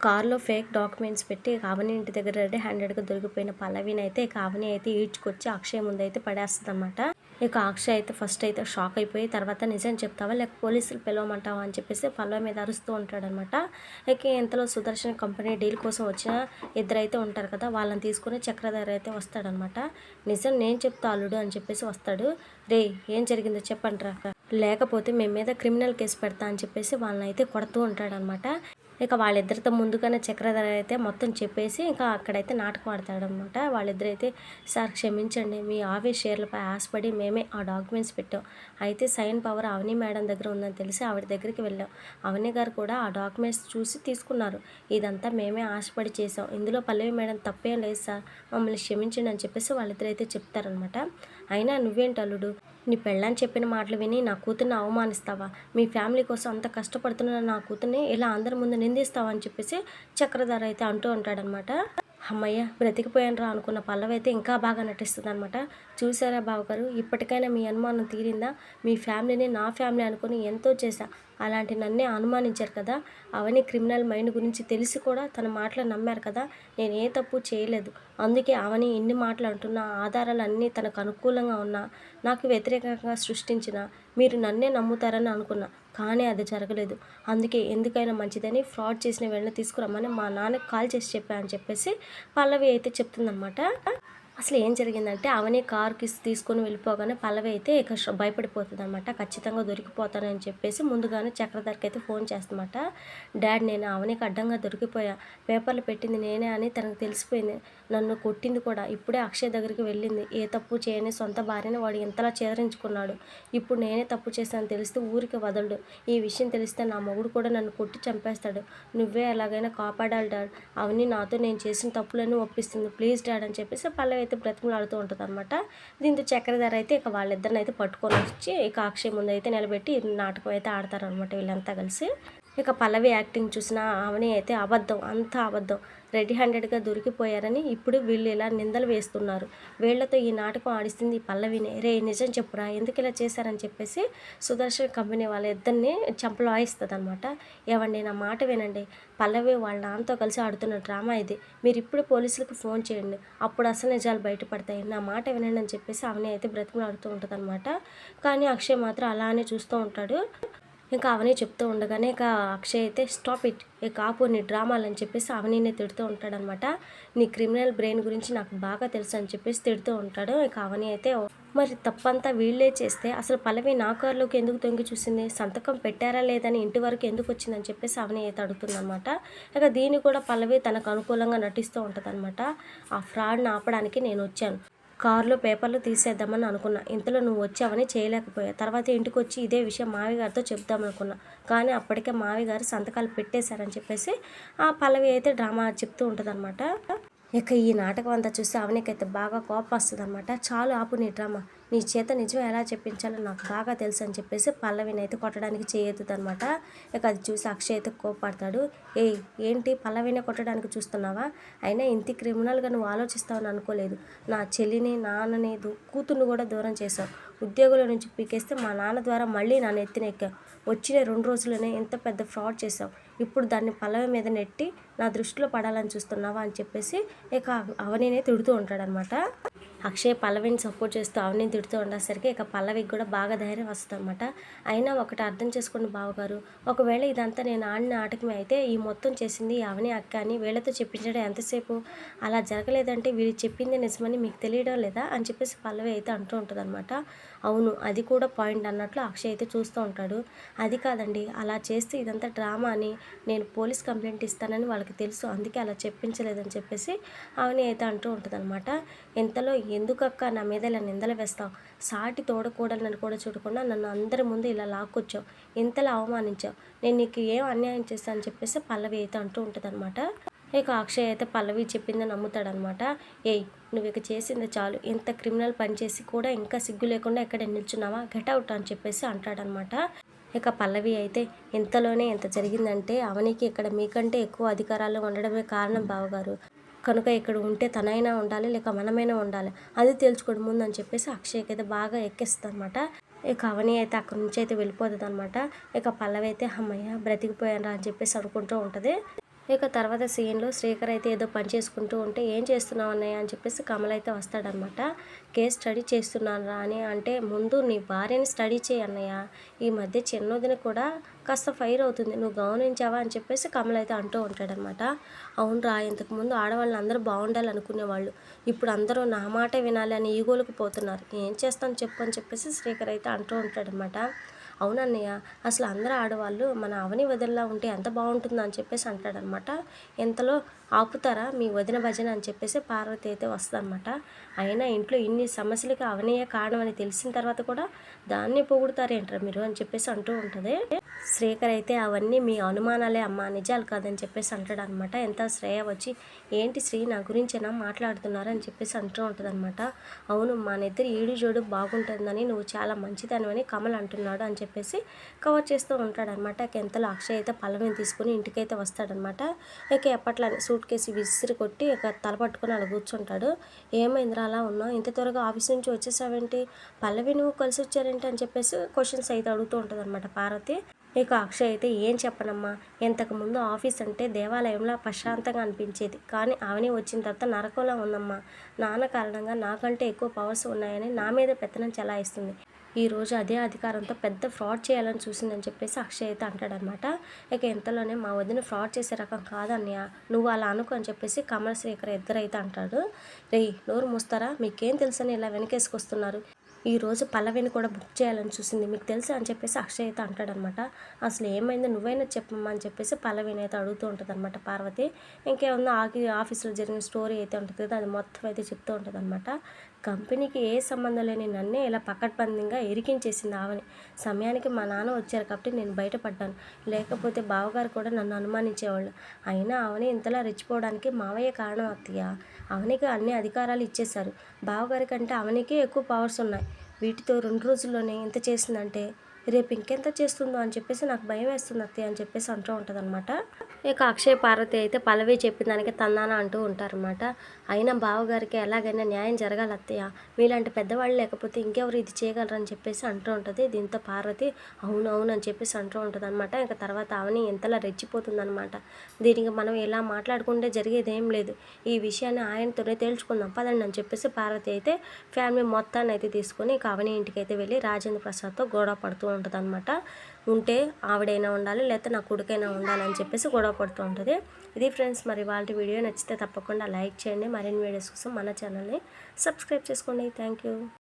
కార్లో fake documents పెట్టి కావని ఇంటి దగ్గర రెడీ హ్యాండెడ్గా దొరికిపోయిన పల్లవిని అయితే కావని అయితే ఈడ్చుకొచ్చి అక్షయ్ ముందు అయితే పడేస్తుంది అనమాట ఇక అక్షయ్ అయితే ఫస్ట్ అయితే షాక్ అయిపోయి తర్వాత నిజం చెప్తావా? లేక పోలీసులు పిలవమంటావా? అని చెప్పేసి పల్లవి మీద అరుస్తూ ఉంటాడనమాట ఇక ఇంతలో సుదర్శన్ కంపెనీ డీల్ కోసం వచ్చిన ఇద్దరైతే ఉంటారు కదా వాళ్ళని తీసుకుని చక్రధర అయితే వస్తాడనమాట నిజం నేను చెప్తా అల్లుడు అని చెప్పేసి వస్తాడు. రే ఏం జరిగిందో చెప్పండి రా లేకపోతే మేము మీద క్రిమినల్ కేసు పెడతా అని చెప్పేసి వాళ్ళని అయితే కొడుతూ ఉంటాడనమాట ఇక వాళ్ళిద్దరితో ముందుగానే చక్రధర అయితే మొత్తం చెప్పేసి ఇంకా అక్కడైతే నాటకం ఆడతాడనమాట వాళ్ళిద్దరైతే సార్ క్షమించండి మీ ఆఫీస్ షేర్లపై ఆశపడి మేమే ఆ డాక్యుమెంట్స్ పెట్టాం. అయితే సైన్ పవర్ అవని మేడం దగ్గర ఉందని తెలిసి ఆవిడ దగ్గరికి వెళ్ళాం. అవని గారు కూడా ఆ డాక్యుమెంట్స్ చూసి తీసుకున్నారు. ఇదంతా మేమే ఆశపడి చేసాం ఇందులో పల్లవి మేడం తప్పేం లేదు సార్. మమ్మల్ని క్షమించండి అని చెప్పేసి వాళ్ళిద్దరైతే చెప్తారనమాట అయినా నువ్వేంటి అల్లుడు? నీ పెళ్ళని చెప్పిన మాటలు విని నా కూతుర్ని అవమానిస్తావా? మీ ఫ్యామిలీ కోసం అంత కష్టపడుతున్న నా కూతుర్ని ఇలా అందరి ముందు నిందిస్తావా? అని చెప్పేసి చక్రధర అయితే అంటూ ఉంటాడనమాట అమ్మయ్య బ్రతికిపోయాను రా అనుకున్న పల్లవి అయితే ఇంకా బాగా నటిస్తుంది అనమాట చూసారా బావగారు ఇప్పటికైనా మీ అనుమానం తీరిందా? మీ ఫ్యామిలీని నా ఫ్యామిలీ అనుకుని ఎంతో చేశా. అలాంటి నన్నే అనుమానించారు కదా. అవన్నీ క్రిమినల్ మైండ్ గురించి తెలిసి కూడా తన మాటలు నమ్మారు కదా. నేను ఏ తప్పు చేయలేదు. అందుకే అవని ఎన్ని మాటలు అంటున్నా ఆధారాలు అన్నీ తనకు అనుకూలంగా ఉన్నా నాకు వ్యతిరేకంగా సృష్టించిన మీరు నన్నే నమ్ముతారని అనుకున్నా. కానీ అది జరగలేదు. అందుకే ఎందుకైనా మంచిదని ఫ్రాడ్ చేసిన వెంటనే తీసుకురమ్మని మా నాన్నకి కాల్ చేసి చెప్పా అని చెప్పేసి పల్లవి అయితే చెప్తుందనమాట అసలు ఏం జరిగిందంటే అవనే కార్కి తీసుకొని వెళ్ళిపోగానే పల్లవి అయితే ఇక భయపడిపోతుంది అనమాట ఖచ్చితంగా దొరికిపోతానని చెప్పేసి ముందుగానే చక్రధర్కి అయితే ఫోన్ చేస్తుందన్నమాట. డాడ్ నేను అవనికి అడ్డంగా దొరికిపోయా. పేపర్లు పెట్టింది నేనే అని తనకు తెలిసిపోయింది. నన్ను కొట్టింది కూడా. ఇప్పుడే అక్షయ్ దగ్గరికి వెళ్ళింది. ఏ తప్పు చేయని సొంత భార్యని వాడు ఇంతలా చేదరించుకున్నాడు. ఇప్పుడు నేనే తప్పు చేశాను తెలిస్తే ఊరికి వదలడు. ఈ విషయం తెలిస్తే నా మొగుడు కూడా నన్ను కొట్టి చంపేస్తాడు. నువ్వే ఎలాగైనా కాపాడాలి డాడ్. అవని నాతో నేను చేసిన తప్పులన్నీ ఒప్పిస్తుంది. ప్లీజ్ డాడ్ అని చెప్పేసి పల్లవి అయితే బ్రతిమలాడుతూ ఉంటుంది అనమాట దీంతో చక్రధర అయితే ఇక వాళ్ళిద్దరిని అయితే పట్టుకొని వచ్చి ఇక అక్షయ ముందు అయితే నిలబెట్టి నాటకం అయితే ఆడతారనమాట వీళ్ళంతా కలిసి. ఇక పల్లవి యాక్టింగ్ చూసిన అవని అయితే అబద్ధం అంతా అబద్ధం. రెడీ హ్యాండెడ్గా దొరికిపోయారని ఇప్పుడు వీళ్ళు ఇలా నిందలు వేస్తున్నారు. వీళ్ళతో ఈ నాటకం ఆడిస్తుంది ఈ పల్లవినే. రే నిజం చెప్పురా ఎందుకు ఇలా చేశారని చెప్పేసి సుదర్శన్ కంపెనీ వాళ్ళ ఇద్దరిని చంపలు వాయిస్తుంది అనమాట ఏవండి నా మాట వినండి. పల్లవి వాళ్ళ నాన్నతో కలిసి ఆడుతున్న డ్రామా ఇది. మీరు ఇప్పుడు పోలీసులకు ఫోన్ చేయండి. అప్పుడు అసలు నిజాలు బయటపడతాయి. నా మాట వినండి అని చెప్పేసి ఆమె అయితే బ్రతిమలాడుతూ ఉంటుంది అనమాట కానీ అక్షయ్ మాత్రం అలానే చూస్తూ ఉంటాడు. ఇంకా అవని చెప్తూ ఉండగానే ఇక అక్షయ్ అయితే స్టాప్ ఇట్ ఇక ఆపు నీ డ్రామాలు అని చెప్పేసి అవనీనే తిడుతూ ఉంటాడనమాట. నీ క్రిమినల్ బ్రెయిన్ గురించి నాకు బాగా తెలుసు అని చెప్పేసి తిడుతూ ఉంటాడు. ఇక అవని అయితే మరి తప్పంతా వీళ్ళే చేస్తే అసలు పల్లవి నా కారులోకి ఎందుకు తొంగి చూసింది? సంతకం పెట్టారా లేదని ఇంటి వరకు ఎందుకు వచ్చిందని చెప్పేసి అవని అయితే అడుగుతుందనమాట. ఇక దీన్ని కూడా పల్లవి తనకు అనుకూలంగా నటిస్తూ ఉంటుందన్నమాట ఆ ఫ్రాడ్ని ఆపడానికి నేను వచ్చాను. కారులో పేపర్లు తీసేద్దామని అనుకున్నా. ఇంతలో నువ్వు వచ్చావని చేయలేకపోయా. తర్వాత ఇంటికి వచ్చి ఇదే విషయం మావి గారితో చెప్దామనుకున్నా. కానీ అప్పటికే మావి గారు సంతకాలు పెట్టేశారని చెప్పేసి ఆ పల్లవి అయితే డ్రామా చెప్తూ ఉంటుందన్నమాట. ఇక ఈ నాటకం అంతా చూస్తే అవనికైతే బాగా కోపం వస్తుంది అనమాట చాలు ఆపు నీ డ్రామా. నీ చేత నిజం ఎలా చెప్పించాలో నాకు బాగా తెలుసు అని చెప్పేసి పల్లవిని అయితే కొట్టడానికి చేయొద్దు అనమాట ఇక అది చూసి అక్షయ్ అయితే కోపడతాడు ఏయ్ ఏంటి పల్లవినే కొట్టడానికి చూస్తున్నావా? అయినా ఇంత క్రిమినల్గా నువ్వు ఆలోచిస్తావని అనుకోలేదు. నా చెల్లిని నాన్నని కూతుర్ని కూడా దూరం చేసావు ఉద్యోగుల నుంచి పీకేస్తే మా నాన్న ద్వారా మళ్ళీ నా నెత్తిన ఎక్కావు. వచ్చిన రెండు రోజుల్లోనే ఎంత పెద్ద ఫ్రాడ్ చేశావు. ఇప్పుడు దాన్ని పల్లవి మీద నెట్టి నా దృష్టిలో పడాలని చూస్తున్నావా అని చెప్పేసి ఇక అవనినే తిడుతూ ఉంటాడనమాట అక్షయ్ పల్లవిని సపోర్ట్ చేస్తూ అవనిని తిడుతూ ఉండేసరికి ఇక పల్లవికి కూడా బాగా ధైర్యం వస్తుంది అనమాట అయినా ఒకటి అర్థం చేసుకోండి బావగారు. ఒకవేళ ఇదంతా నేను ఆడిన ఆటకమే అయితే ఈ మొత్తం చేసింది అవని అక్క అని వీళ్ళతో చెప్పించడం ఎంతసేపు? అలా జరగలేదంటే వీళ్ళు చెప్పింది నిజమని మీకు తెలియడం లేదా? అని చెప్పేసి పల్లవి అయితే అంటూ ఉంటుంది అవును అది కూడా పాయింట్ అన్నట్లు అక్షయ్ అయితే చూస్తూ ఉంటాడు. అది కాదండి అలా చేస్తే ఇదంతా డ్రామా అని నేను పోలీస్ కంప్లైంట్ ఇస్తానని వాళ్ళకి తెలుసు. అందుకే అలా చెప్పించలేదని చెప్పేసి అవని అయితే అంటూ ఉంటుందన్నమాట. ఇంతలో ఎందుకక్క నా మీద ఇలా నిందలు వేస్తావు? సాటి తోడకూడదని కూడా చూడకుండా నన్ను అందరి ముందు ఇలా లాక్కొచ్చావు? ఇంతలా అవమానించావు? నేను నీకు ఏం అన్యాయం చేస్తానని చెప్పేసి పల్లవి అయితే అంటూ ఉంటుంది అనమాట ఇక అక్షయ్ అయితే పల్లవి చెప్పింది నమ్ముతాడనమాట ఏయ్ నువ్వు ఇక చేసింది చాలు. ఇంత క్రిమినల్ పని చేసి కూడా ఇంకా సిగ్గు లేకుండా ఎక్కడ నిల్చున్నావా? గెట్ అవుట్ అని చెప్పేసి అంటాడనమాట ఇక పల్లవి అయితే ఇంతలోనే ఎంత జరిగిందంటే అవనికి ఇక్కడ మీకంటే ఎక్కువ అధికారాలు ఉండడమే కారణం బావగారు. కనుక ఇక్కడ ఉంటే తనైనా ఉండాలి లేక మనమైనా ఉండాలి. అది తెలుసుకోవడం ముందు అని చెప్పేసి అక్షయ్కి అయితే బాగా ఎక్కిస్తుంది అనమాట ఇక అవని అయితే అక్కడి నుంచి అయితే వెళ్ళిపోతుంది అనమాట ఇక పల్లవి అయితే అమ్మయ్య బ్రతికిపోయాను అని చెప్పేసి అనుకుంటూ ఉంటుంది. ఇక తర్వాత సీన్లో శ్రీకర్ అయితే ఏదో పని చేసుకుంటూ ఉంటే ఏం చేస్తున్నావు అన్నయ్య? అని చెప్పేసి కమల్ అయితే వస్తాడనమాట. కేస్ స్టడీ చేస్తున్నాను రా అని అంటే ముందు నీ భార్యని స్టడీ చేయి అన్నయ్య. ఈ మధ్య చిన్నదిని కూడా కాస్త ఫైర్ అవుతుంది. నువ్వు గమనించావా? అని చెప్పేసి కమల్ అయితే అంటూ ఉంటాడనమాట. అవును రా ఇంతకుముందు ఆడవాళ్ళు అందరూ బాగుండాలి అనుకునేవాళ్ళు ఇప్పుడు అందరూ నా మాట వినాలి అని ఈగోలకు పోతున్నారు. ఏం చేస్తాను చెప్పు అని చెప్పేసి శ్రీకర్ అయితే అంటూ ఉంటాడనమాట. అవునన్నయ్య అసలు అందరు ఆడవాళ్ళు మన అవని వదిలిలా ఉంటే ఎంత బాగుంటుందో అని చెప్పేసి అంటాడనమాట ఎంతలో ఆపుతారా మీ వదిన భజన అని చెప్పేసి పార్వతి అయితే వస్తుందన్నమాట. అయినా ఇంట్లో ఇన్ని సమస్యలకి అవనయ్య కారణం అని తెలిసిన తర్వాత కూడా దాన్ని పొగుడుతారేంటారు మీరు అని చెప్పేసి అంటూ ఉంటుంది. శ్రీకర్ అయితే అవన్నీ మీ అనుమానాలే అమ్మా నిజాలు కాదని చెప్పేసి అంటాడు అనమాట ఎంత శ్రేయ వచ్చి ఏంటి శ్రీ నా గురించేనా మాట్లాడుతున్నారు? అని చెప్పేసి అంటూ ఉంటుంది అనమాట అవును మా నిద్ర ఈడు జోడు బాగుంటుందని నువ్వు చాలా మంచిదనివని కమల్ అంటున్నాడు అని చెప్పేసి కవర్ చేస్తూ ఉంటాడనమాట. ఎంతలో అక్షయ్ అయితే పల్లవిని తీసుకుని ఇంటికైతే వస్తాడనమాట. ఇక ఎప్పట్లానే సూట్ కేసు విసిరి కొట్టి ఇక తల పట్టుకొని అలా కూర్చుంటాడు. ఏమైందిరా అలా ఉన్నావు? ఇంత త్వరగా ఆఫీస్ నుంచి వచ్చేసావేంటి? పల్లవి నువ్వు కలిసి వచ్చారేంటి అని చెప్పేసి క్వశ్చన్స్ అయితే అడుగుతూ ఉంటుంది అనమాట పార్వతి. ఇక అక్షయ్ అయితే ఏం చెప్పనమ్మా? ఇంతకుముందు ఆఫీస్ అంటే దేవాలయంలో ప్రశాంతంగా అనిపించేది. కానీ అవని వచ్చిన తర్వాత నరకంలో ఉందమ్మా. నాన్న కారణంగా నాకంటే ఎక్కువ పవర్స్ ఉన్నాయని నా మీద పెత్తనం చెలాయిస్తుంది. ఈరోజు అదే అధికారంతో పెద్ద ఫ్రాడ్ చేయాలని చూసిందని చెప్పేసి అక్షయ్ అయితే అంటాడనమాట. ఇక ఇంతలోనే మా వదిన ఫ్రాడ్ చేసే రకం కాదన్నయ్య నువ్వు అలా అనుకో అని చెప్పేసి కమల్ శ్రీకర్ ఇద్దరైతే అంటాడు. రే నోరు మూస్తారా? మీకేం తెలుసని ఇలా వెనకేసుకొస్తున్నారు? ఈరోజు పల్లవిని కూడా బుక్ చేయాలని చూసింది. మీకు తెలుసా అని చెప్పేసి అక్షయ్ అయితే అంటాడనమాట. అసలు ఏమైందో? నువ్వైనా చెప్పమ్మా అని చెప్పేసి పల్లవిని అయితే అడుగుతూ ఉంటుంది అనమాట పార్వతి ఇంకేముందో? ఆకి ఆఫీస్లో జరిగిన స్టోరీ అయితే ఉంటుంది కదా అది మొత్తం అయితే చెప్తూ ఉంటుంది అనమాట కంపెనీకి ఏ సంబంధం లేని నన్నే ఇలా పకడ్బందీగా ఇరికించేసింది ఆవని సమయానికి మా నాన్న వచ్చారు కాబట్టి నేను బయటపడ్డాను. లేకపోతే బావగారు కూడా నన్ను అనుమానించేవాళ్ళు. అయినా అవని ఇంతలా రెచ్చిపోవడానికి మావయ్య కారణం అత్తయ్య? అవనికి అన్ని అధికారాలు ఇచ్చేశారు. బావగారి కంటే అవనికి ఎక్కువ పవర్స్ ఉన్నాయి. వీటితో రెండు రోజుల్లోనే ఇంత చేసిందంటే? రేపు ఇంకెంత చేస్తుందో అని చెప్పేసి నాకు భయం వేస్తుంది అత్తయ్య అని చెప్పేసి అంటూ ఉంటుంది అనమాట ఇక అక్షయ్ పార్వతి అయితే పల్లవి చెప్పిన దానికి తన్నాన అంటూ ఉంటారనమాట అయినా బావగారికి ఎలాగైనా న్యాయం జరగాలి అత్తయ్య. మీలాంటి పెద్దవాళ్ళు లేకపోతే ఇంకెవరు ఇది చేయగలరని చెప్పేసి అంటూ ఉంటుంది. దీంతో పార్వతి అవును అవును అని చెప్పేసి అంటూ ఉంటుంది అనమాట ఇంకా తర్వాత అవని ఎంతలా రెచ్చిపోతుంది అనమాట దీనికి మనం ఇలా మాట్లాడుకుంటే జరిగేది ఏం లేదు. ఈ విషయాన్ని ఆయనతోనే తేల్చుకుందాం. పదండి అని చెప్పేసి పార్వతి అయితే ఫ్యామిలీ మొత్తాన్ని అయితే తీసుకొని ఇక అవని ఇంటికి అయితే వెళ్ళి రాజేంద్ర ప్రసాద్తో గొడవ పడుతూ ఉంటుంది అనమాట ఉంటే ఆవిడైనా ఉండాలి లేకపోతే నా కొడుకైనా ఉండాలని చెప్పేసి గొడవ పడుతూ ఉంటుంది. ఇది ఫ్రెండ్స్ మరి వాళ్ళ వీడియో నచ్చితే తప్పకుండా లైక్ చేయండి. మరిన్ని వీడియోస్ కోసం మన ఛానల్ని సబ్స్క్రైబ్ చేసుకోండి. Thank you.